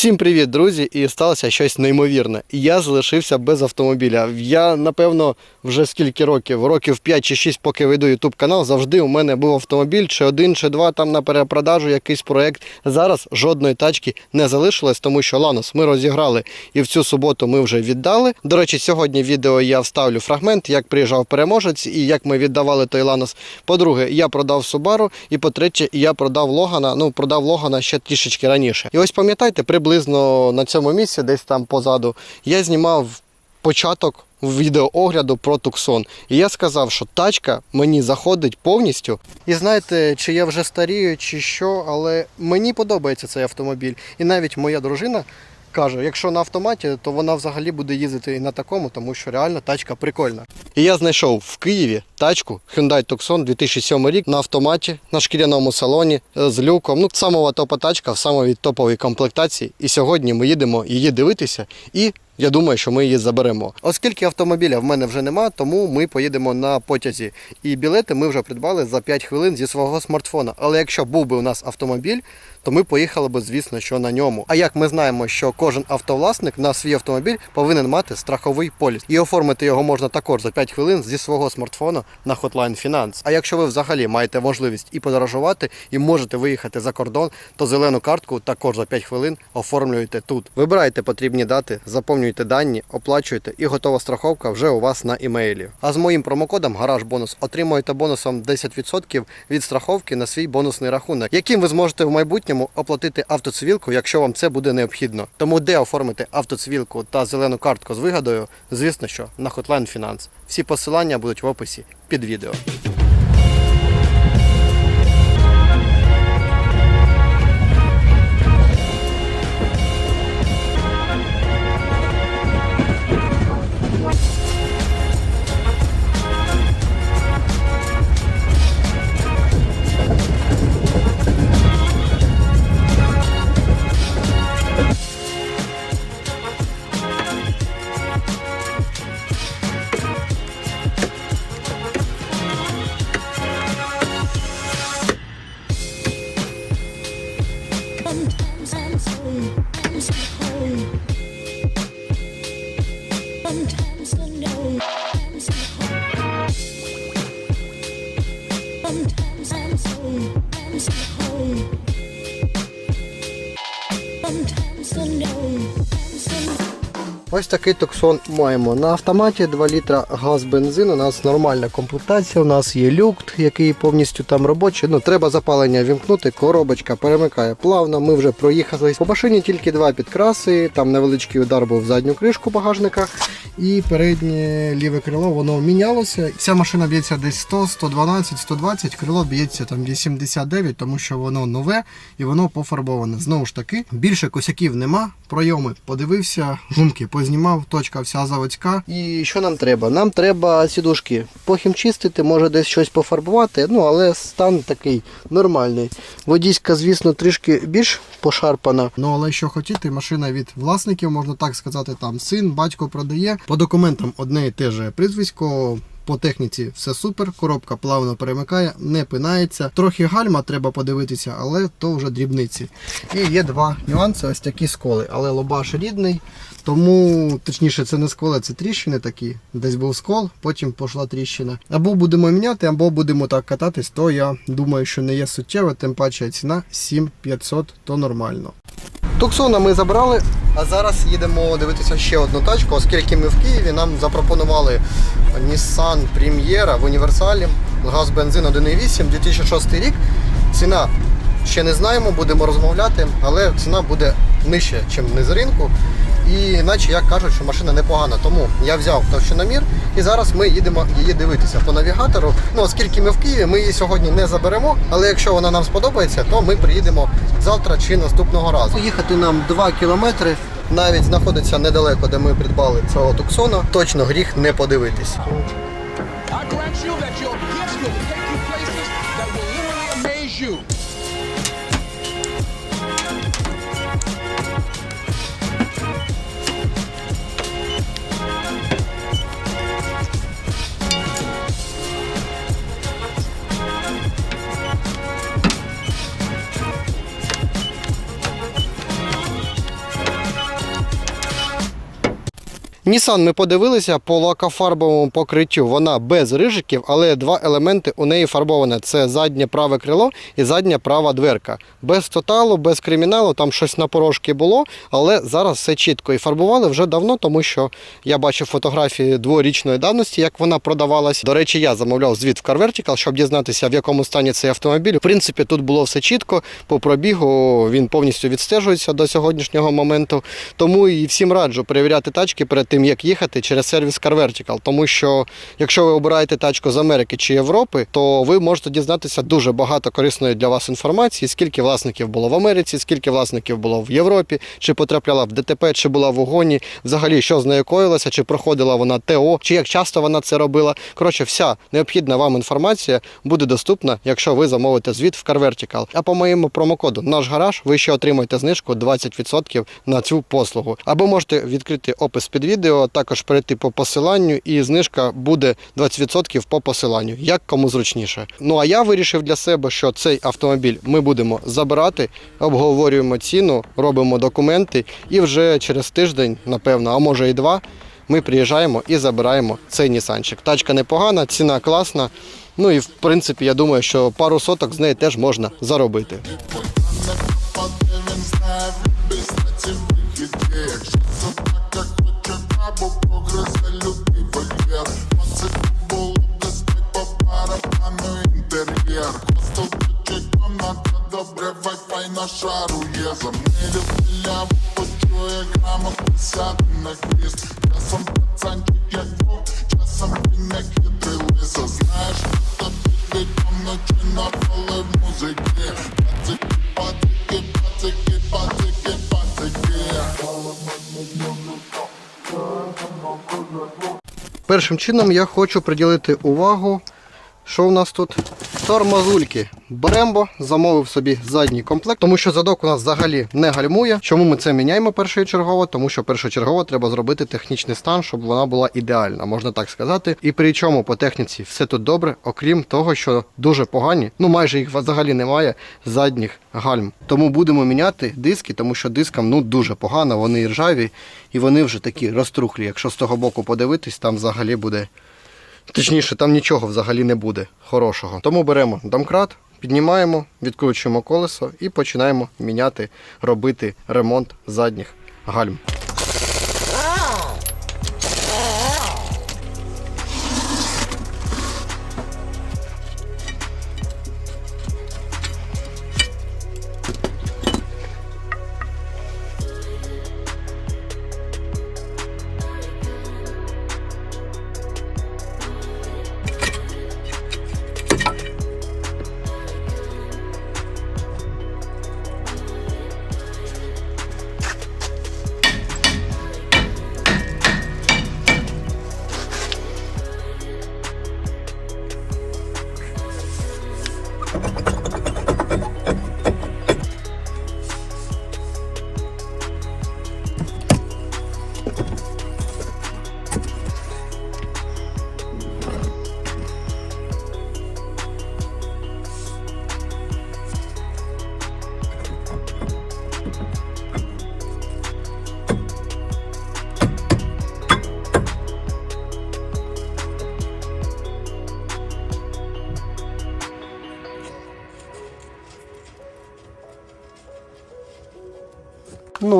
Всім привіт, друзі! І сталося щось неймовірне. Я залишився без автомобіля. Я, напевно, вже скільки років, років 5 чи 6, поки веду YouTube канал, завжди у мене був автомобіль, чи один, чи два там на перепродажу, якийсь проект. Зараз жодної тачки не залишилось, тому що Ланос ми розіграли і в цю суботу ми вже віддали. До речі, сьогодні відео я вставлю фрагмент, як приїжджав переможець і як ми віддавали той Ланос. По-друге, я продав Subaru, і по-третє, я продав Логана. Ну, продав Логана ще трішечки раніше. І ось пам'ятаєте, приблизно на цьому місці, десь там позаду, я знімав початок відеоогляду про Туксон. І я сказав, що тачка мені заходить повністю. І знаєте, чи я вже старію, чи що, але мені подобається цей автомобіль. І навіть моя дружина. Каже, якщо на автоматі, то вона взагалі буде їздити і на такому, тому що реально тачка прикольна. І я знайшов в Києві тачку Hyundai Tucson 2007 рік на автоматі, на шкіряному салоні е, з люком. Ну, самова топа тачка в самої топовій комплектації. І сьогодні ми їдемо її дивитися і. Я думаю, що ми її заберемо. Оскільки автомобіля в мене вже нема, тому ми поїдемо на потязі. І білети ми вже придбали за 5 хвилин зі свого смартфона. Але якщо був би у нас автомобіль, то ми поїхали би, звісно, що на ньому. А як ми знаємо, що кожен автовласник на свій автомобіль повинен мати страховий поліс. І оформити його можна також за 5 хвилин зі свого смартфона на Hotline Finance. А якщо ви взагалі маєте можливість і подорожувати, і можете виїхати за кордон, то зелену картку також за 5 хвилин оформлюєте тут. Вибирайте потрібні дати, заповнюйте дані, оплачуєте і готова страховка вже у вас на імейлі. А з моїм промокодом Гараж Бонус отримуєте бонусом 10% від страховки на свій бонусний рахунок, яким ви зможете в майбутньому оплатити автоцивілку, якщо вам це буде необхідно. Тому де оформити автоцивілку та зелену картку з вигадою, звісно, що на Hotline Finance. Всі посилання будуть в описі під відео. Sometimes I know. Ось такий токсон маємо на автоматі 2 літра газ бензин. У нас нормальна комплектація. У нас є люк, який повністю там робочий. Ну треба запалення вімкнути. Коробочка перемикає плавно. Ми вже проїхали. По машині тільки два підкраси. Там невеличкий удар був в задню кришку багажника. І переднє ліве крило воно мінялося. Ця машина б'ється десь 100, 112, 120. Крило б'ється там 89, тому що воно нове і воно пофарбоване. Знову ж таки, більше косяків нема. Пройоми подивився, гумки познімав, точка вся заводська. І що нам треба? Нам треба сідушки похімчистити, може десь щось пофарбувати, ну але стан такий нормальний. Водійська, звісно, трішки більш пошарпана. Ну але що хотіти, машина від власників, можна так сказати, там син, батько продає. По документам одне і те же прізвисько. По техніці все супер, коробка плавно перемикає, не пинається. Трохи гальма треба подивитися, але то вже дрібниці. І є два нюанси, ось такі сколи. Але лобаш рідний, тому точніше це не сколи, це тріщини такі. Десь був скол, потім пішла тріщина. Або будемо міняти, або будемо так кататись, то я думаю, що не є суттєво, тим паче ціна 7500, то нормально. Туксона ми забрали, а зараз їдемо дивитися ще одну тачку, оскільки ми в Києві нам запропонували Nissan Premiera в універсалі, газ бензин 1.8, 2006 рік. Ціна ще не знаємо, будемо розмовляти, але ціна буде нижче, ніж не з ринку. І наче як кажуть, що машина непогана. Тому я взяв товщиномір і зараз ми їдемо її дивитися по навігатору. Ну, оскільки ми в Києві, ми її сьогодні не заберемо, але якщо вона нам сподобається, то ми приїдемо завтра чи наступного разу. Їхати нам 2 кілометри. Навіть знаходиться недалеко, де ми придбали цього туксона. Точно гріх не подивитись. I grant you that your gifts will take you places that will literally amaze you. Nissan ми подивилися по лакофарбовому покриттю. Вона без рижиків, але два елементи у неї фарбоване: це заднє праве крило і задня права дверка. Без тоталу, без криміналу, там щось на порошки було, але зараз все чітко. І фарбували вже давно, тому що я бачив фотографії дворічної давності, як вона продавалась. До речі, я замовляв звіт в Car Vertical, щоб дізнатися, в якому стані цей автомобіль. В принципі, тут було все чітко. По пробігу він повністю відстежується до сьогоднішнього моменту. Тому і всім раджу перевіряти тачки перед тим, як їхати через сервіс Car Vertical. Тому що якщо ви обираєте тачку з Америки чи Європи, то ви можете дізнатися дуже багато корисної для вас інформації, скільки власників було в Америці, скільки власників було в Європі, чи потрапляла в ДТП, чи була в угоні, взагалі що з нею коїлося, чи проходила вона ТО, чи як часто вона це робила. Коротше, вся необхідна вам інформація буде доступна, якщо ви замовите звіт в Car Vertical. А по моєму промокоду наш гараж ви ще отримаєте знижку 20% на цю послугу. Або можете відкрити опис під відео, також перейти по посиланню, і знижка буде 20% по посиланню, як кому зручніше. Ну а я вирішив для себе, що цей автомобіль ми будемо забирати, обговорюємо ціну, робимо документи, і вже через тиждень, напевно, а може і два. Ми приїжджаємо і забираємо цей Нісанчик. Тачка непогана, ціна класна. Ну і в принципі, я думаю, що пару соток з неї теж можна заробити. Є Замилю пиля, почує грамо писати на хвіст Часом пацанчик як вовк, часом він як хитрий Знаєш, хто тобі там ночі музики Пацики, пацики, пацики, пацики, пацики Першим чином я хочу приділити увагу, що у нас тут тормозульки. Берембо замовив собі задній комплект, тому що задок у нас взагалі не гальмує. Чому ми це міняємо першочергово? Тому що першочергово треба зробити технічний стан, щоб вона була ідеальна, можна так сказати. І при чому по техніці все тут добре, окрім того, що дуже погані, ну майже їх взагалі немає задніх гальм. Тому будемо міняти диски, тому що дискам ну дуже погано, вони ржаві, і вони вже такі розтрухлі. Якщо з того боку подивитись, там взагалі буде. Точніше, там нічого взагалі не буде хорошого. Тому беремо домкрат, піднімаємо, відкручуємо колесо і починаємо міняти, робити ремонт задніх гальм.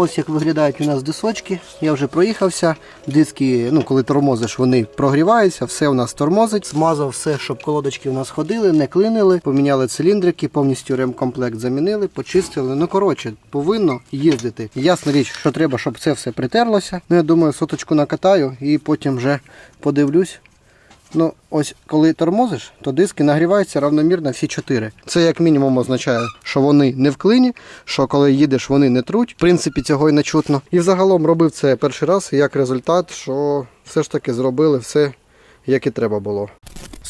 Ось як виглядають у нас дисочки. Я вже проїхався. Диски, ну коли тормозиш, вони прогріваються, все у нас тормозить. Змазав все, щоб колодочки у нас ходили, не клинили. Поміняли циліндрики, повністю ремкомплект замінили, почистили. Ну коротше, повинно їздити. Ясна річ, що треба, щоб це все притерлося. Ну я думаю, соточку накатаю і потім вже подивлюсь. Ну, ось коли тормозиш, то диски нагріваються равномірно всі чотири. Це як мінімум означає, що вони не в клині, що коли їдеш, вони не труть. В принципі, цього й не чутно. І взагалом робив це перший раз, і як результат, що все ж таки зробили все, як і треба було.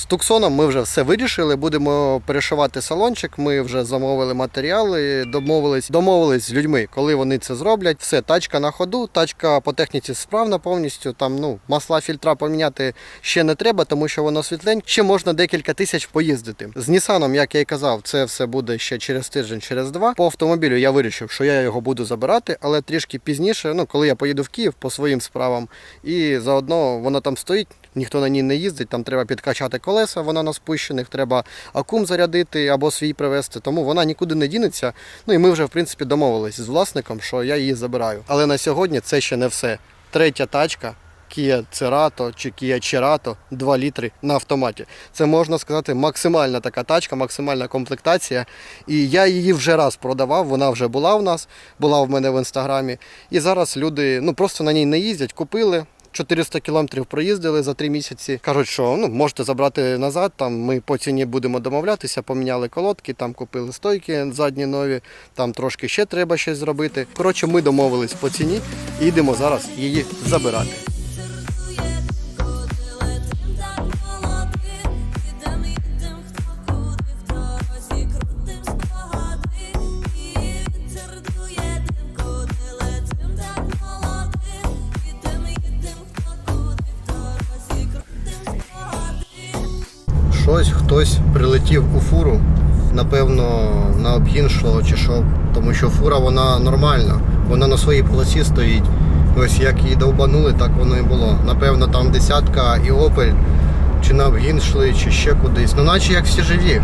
З Туксоном ми вже все вирішили. Будемо перешивати салончик. Ми вже замовили матеріали, домовились, домовились з людьми, коли вони це зроблять. Все, тачка на ходу, тачка по техніці справна повністю. Там ну масла фільтра поміняти ще не треба, тому що воно світленьке. Ще можна декілька тисяч поїздити. З Нісаном, як я і казав, це все буде ще через тиждень, через два. По автомобілю я вирішив, що я його буду забирати, але трішки пізніше, ну коли я поїду в Київ по своїм справам, і заодно воно там стоїть. Ніхто на ній не їздить, там треба підкачати колеса, вона на спущених, треба акум зарядити або свій привезти, тому вона нікуди не дінеться. Ну і ми вже в принципі домовились з власником, що я її забираю. Але на сьогодні це ще не все. Третя тачка. Kia Cerato чи Kia Cerato 2 літри на автоматі. Це можна сказати максимальна така тачка, максимальна комплектація. І я її вже раз продавав, вона вже була в нас, була в мене в інстаграмі. І зараз люди ну просто на ній не їздять, купили. 400 кілометрів проїздили за три місяці. Кажуть, що ну можете забрати назад. Там ми по ціні будемо домовлятися, поміняли колодки, там купили стойки задні нові, там трошки ще треба щось зробити. Коротше, ми домовились по ціні і йдемо зараз її забирати. Прилетів у фуру, напевно, на обгін йшло чи що, тому що фура вона нормальна, вона на своїй полосі стоїть. Ось як її довбанули, так воно і було. Напевно, там десятка і Opel, чи на обгін йшли, чи ще кудись. Ну, наче як всі живі.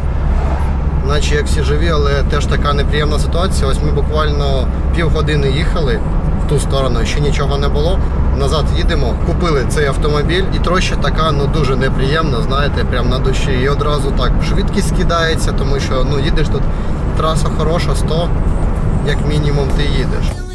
Наче як всі живі, але теж така неприємна ситуація. Ось ми буквально півгодини їхали в ту сторону, ще нічого не було. Назад їдемо, купили цей автомобіль, і троща така ну дуже неприємна, знаєте, прям на душі. І одразу так швидкість скидається, тому що ну їдеш тут, траса хороша, 100, як мінімум ти їдеш.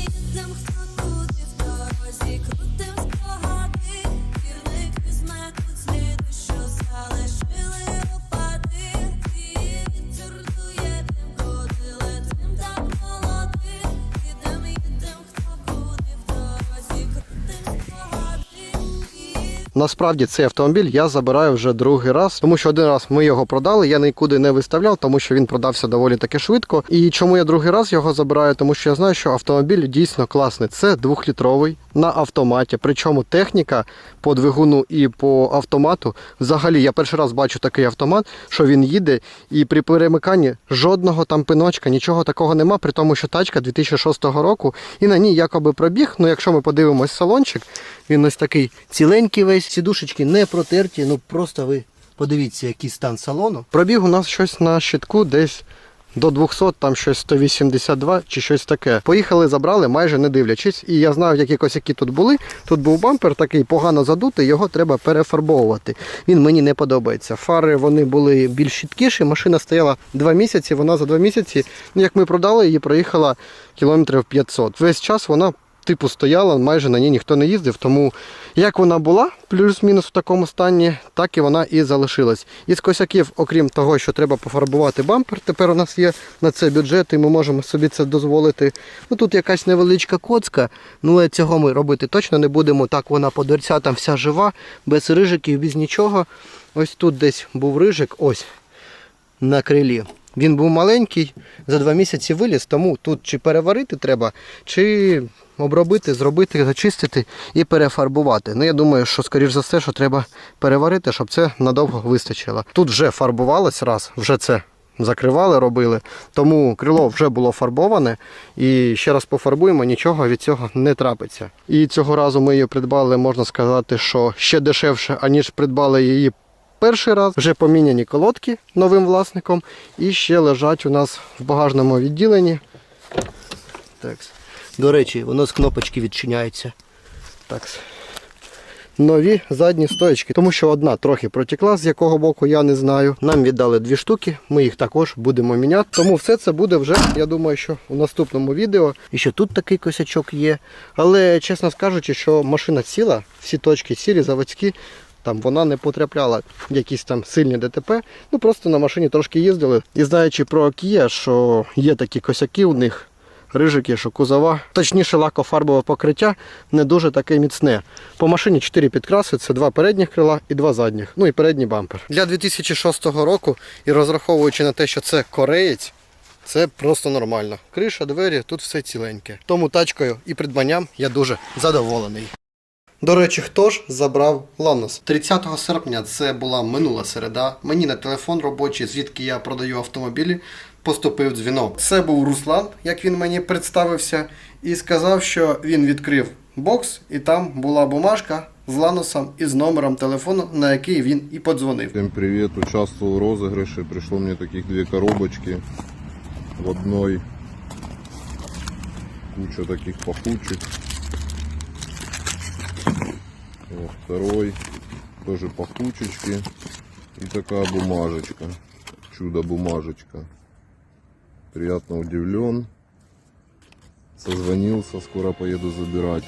Насправді цей автомобіль я забираю вже другий раз, тому що один раз ми його продали, я нікуди не виставляв, тому що він продався доволі таки швидко. І чому я другий раз його забираю? Тому що я знаю, що автомобіль дійсно класний. Це двохлітровий на автоматі. Причому техніка по двигуну і по автомату. Взагалі, я перший раз бачу такий автомат, що він їде, і при перемиканні жодного там пиночка, нічого такого нема, при тому, що тачка 2006 року, і на ній якоби пробіг. Ну, якщо ми подивимось салончик, він ось такий ціленький весь, сідушечки не протерті, ну просто ви подивіться, який стан салону. Пробіг у нас щось на щитку десь. До 200, там щось 182 чи щось таке. Поїхали, забрали, майже не дивлячись. І я знаю, які косяки тут були. Тут був бампер такий погано задутий, його треба перефарбовувати. Він мені не подобається. Фари вони були більш чіткіші. Машина стояла 2 місяці. Вона за 2 місяці, ну як ми продали, її проїхала кілометрів 500. Весь час вона типу стояла, майже на ній ніхто не їздив. Тому як вона була, плюс-мінус в такому стані, так і вона і залишилась. Із косяків, окрім того, що треба пофарбувати бампер, тепер у нас є на це бюджет, і ми можемо собі це дозволити. Ну тут якась невеличка коцка, ну цього ми робити точно не будемо. Так вона по дверцятам вся жива, без рижиків, без нічого. Ось тут десь був рижик, ось на крилі. Він був маленький, за два місяці виліз, тому тут чи переварити треба, чи обробити, зробити, зачистити і перефарбувати. Ну я думаю, що скоріш за все, що треба переварити, щоб це надовго вистачило. Тут вже фарбувалось раз, вже це закривали, робили. Тому крило вже було фарбоване. І ще раз пофарбуємо, нічого від цього не трапиться. І цього разу ми її придбали, можна сказати, що ще дешевше, аніж придбали її Перший раз вже поміняні колодки новим власником і ще лежать у нас в багажному відділенні. Так. До речі, воно з кнопочки відчиняється. Так. Нові задні стоечки, тому що одна трохи протекла, з якого боку я не знаю. Нам віддали дві штуки, ми їх також будемо міняти. Тому все це буде вже, я думаю, що у наступному відео. І ще тут такий косячок є. Але чесно скажучи, що машина ціла, всі точки цілі, заводські. Там вона не потрапляла в якісь там сильні ДТП. Ну просто на машині трошки їздили. І знаючи про Kia, що є такі косяки у них, рижики, що кузова. Точніше, лакофарбове покриття не дуже таке міцне. По машині 4 підкраси, це два передніх крила і два задніх. Ну і передній бампер. Для 2006 року і розраховуючи на те, що це кореєць, це просто нормально. Криша, двері, тут все ціленьке. Тому тачкою і придбанням я дуже задоволений. До речі, хто ж забрав Ланос? 30 серпня це була минула середа. Мені на телефон робочий, звідки я продаю автомобілі, поступив дзвінок. Це був Руслан, як він мені представився, і сказав, що він відкрив бокс, і там була бумажка з Ланосом і з номером телефону, на який він і подзвонив. Всем привет, участвовал в розыгрыше, пришло мне таких две коробочки, в одной куча таких пахучек, во второй тоже пахучечки и такая бумажечка, чудо бумажечка. Приятно удивлен, созвонился, скоро поеду забирать.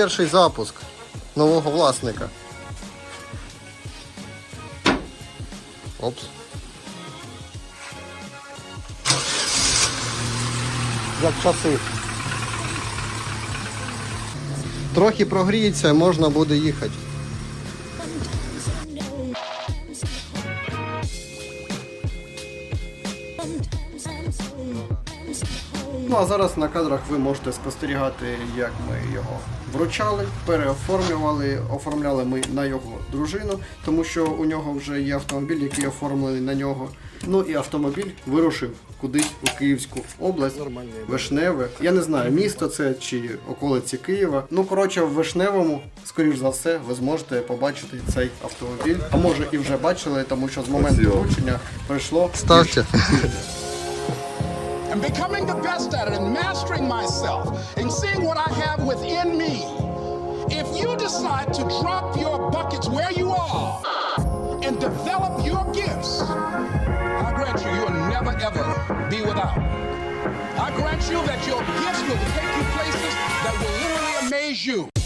Перший запуск нового власника. Опс. Як часи. Трохи прогріється, можна буде їхати. Ну а зараз на кадрах ви можете спостерігати, як ми його вручали, переоформлювали, оформляли ми на його дружину, тому що у нього вже є автомобіль, який оформлений на нього. Ну і автомобіль вирушив кудись у Київську область, Вишневе. Я не знаю, місто це чи околиці Києва. Ну коротше, в Вишневому, скоріш за все, ви зможете побачити цей автомобіль. А може і вже бачили, тому що з моменту вручення пройшло. Ставте. And becoming the best at it and mastering myself and seeing what I have within me. If you decide to drop your buckets where you are and develop your gifts, I grant you, you'll never ever be without. I grant you that your gifts will take you places that will literally amaze you.